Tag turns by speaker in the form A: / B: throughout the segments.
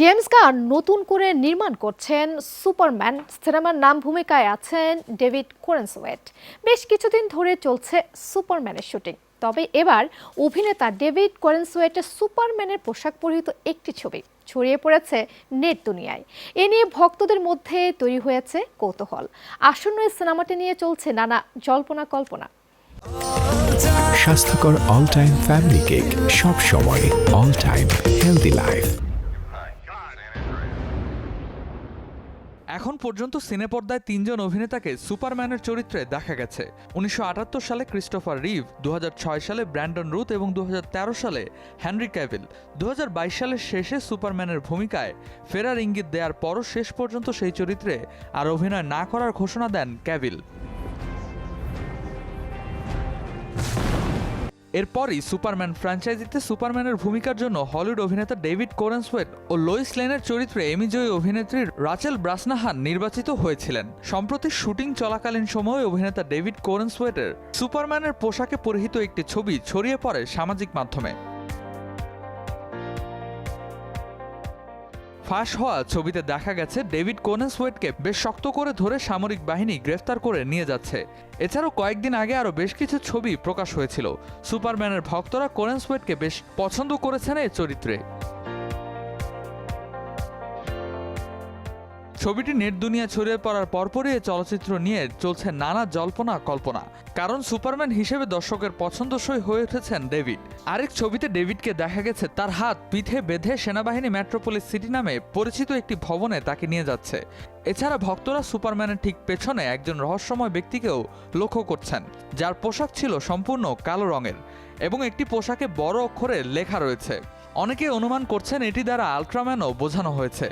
A: James Gunn নতুন করে নির্মাণ করছেন সুপারম্যান। সিনেমার নাম ভূমিকায় আছেন ডেভিড কোরেন্সওয়েট। বেশ কিছুদিন ধরে চলছে সুপারম্যানের শুটিং। তবে এবার অভিনেতা ডেভিড কোরেন্সওয়েটের সুপারম্যানের পোশাক পরিহিত একটি ছবি ছড়িয়ে পড়েছে নেট দুনিয়ায়। এ নিয়ে ভক্তদের মধ্যে তৈরি হয়েছে কৌতূহল। আসন্ন এই সিনেমাটি নিয়ে চলছে নানা জল্পনা কল্পনা।
B: স্বাস্থ্যকর অল টাইম ফ্যামিলি কেক সব সময় অল টাইম হেলদি লাইফ
C: এখন পর্যন্ত সিনেপর্দায় তিনজন অভিনেতাকে সুপারম্যানের চরিত্রে দেখা গেছে। উনিশশো আটাত্তর সালে ক্রিস্টোফার রিভ দু হাজার ছয় সালে ব্র্যান্ডন রুথ এবং দু হাজার তেরো সালে হেনরি ক্যাভিল। দু হাজার বাইশ সালের শেষে সুপারম্যানের ভূমিকায় ফেরার ইঙ্গিত দেওয়ার পরও শেষ পর্যন্ত সেই চরিত্রে আর অভিনয় না করার ঘোষণা দেন ক্যাভিল। এরপরই সুপারম্যান ফ্র্যাঞ্চাইজিতে সুপারম্যানের ভূমিকার জন্য হলিউড অভিনেতা ডেভিড কোরেন্সওয়েট ও লোইস লেনের চরিত্রে এমিজয়ী অভিনেত্রী রাচেল ব্রাসনাহান নির্বাচিত হয়েছিলেন। সম্প্রতি শুটিং চলাকালীন সময়ে অভিনেতা ডেভিড কোরেন্সওয়েটের সুপারম্যানের পোশাকে পরিহিত একটি ছবি ছড়িয়ে পড়ে সামাজিক মাধ্যমে। ফাঁস হওয়া ছবিতে দেখা গেছে ডেভিড কোনেসওয়েটকে বেশ শক্ত করে ধরে সামরিক বাহিনী গ্রেফতার করে নিয়ে যাচ্ছে। এছাড়াও কয়েকদিন আগে আরও বেশ কিছু ছবি প্রকাশ হয়েছিল। সুপারম্যানের ভক্তরা কোনেসওয়েটকে বেশ পছন্দ করেছেন এই চরিত্রে। ছবিটি নেট দুনিয়া ছড়িয়ে পড়ার পরপরই এই চলচ্চিত্র নিয়ে চলছে নানা জল্পনা, কল্পনা। কারণ সুপারম্যান হিসেবে দর্শকের পছন্দসই হয়ে উঠেছেন ডেভিড। আরেক ছবিতে ডেভিডকে দেখা গেছে, তার হাত পিঠে বেঁধে সেনাবাহিনী মেট্রোপলিস সিটি নামে পরিচিত একটি ভবনে তাকে নিয়ে যাচ্ছে। এছাড়া ভক্তরা সুপারম্যানের ঠিক পেছনে একজন রহস্যময় ব্যক্তিকেও লক্ষ্য করছেন, যার পোশাক ছিল সম্পূর্ণ কালো রঙের এবং একটি পোশাকে বড় অক্ষরে লেখা রয়েছে। অনেকে অনুমান করছেন এটি দ্বারা আলট্রাম্যানও বোঝানো হয়েছে।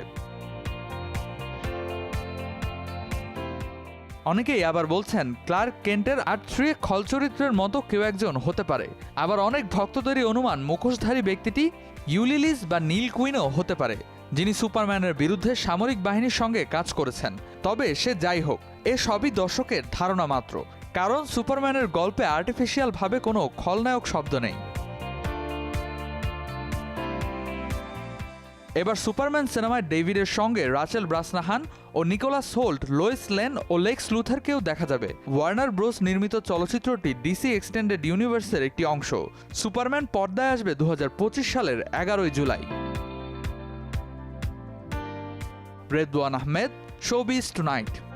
C: অনেকেই আবার বলছেন, ক্লার্ক কেন্টের আর থ্রি খল চরিত্রের মতো কেউ একজন হতে পারে। আবার অনেক ভক্তদেরই অনুমান, মুখোশধারী ব্যক্তিটি ইউলিলিস বা নীল কুইনও হতে পারে, যিনি সুপারম্যানের বিরুদ্ধে সামরিক বাহিনীর সঙ্গে কাজ করেছেন। তবে সে যাই হোক, এ সবই দর্শকের ধারণা মাত্র। কারণ সুপারম্যানের গল্পে আর্টিফিশিয়ালভাবে কোনো খলনায়ক শব্দ নেই। এবার সুপারম্যান সিনেমায় ডেভিডের সঙ্গে রাচেল ব্রাসনাহান ও নিকোলাস হোল্ট লোয়েস লেন ও লেক্স লুথারকেও দেখা যাবে। ওয়ার্নার ব্রোস নির্মিত চলচ্চিত্রটি ডিসি এক্সটেন্ডেড ইউনিভার্সের একটি অংশ। সুপারম্যান পর্দায় আসবে দু হাজার পঁচিশ সালের এগারোই July. Redwan Ahmed, showbiz tonight.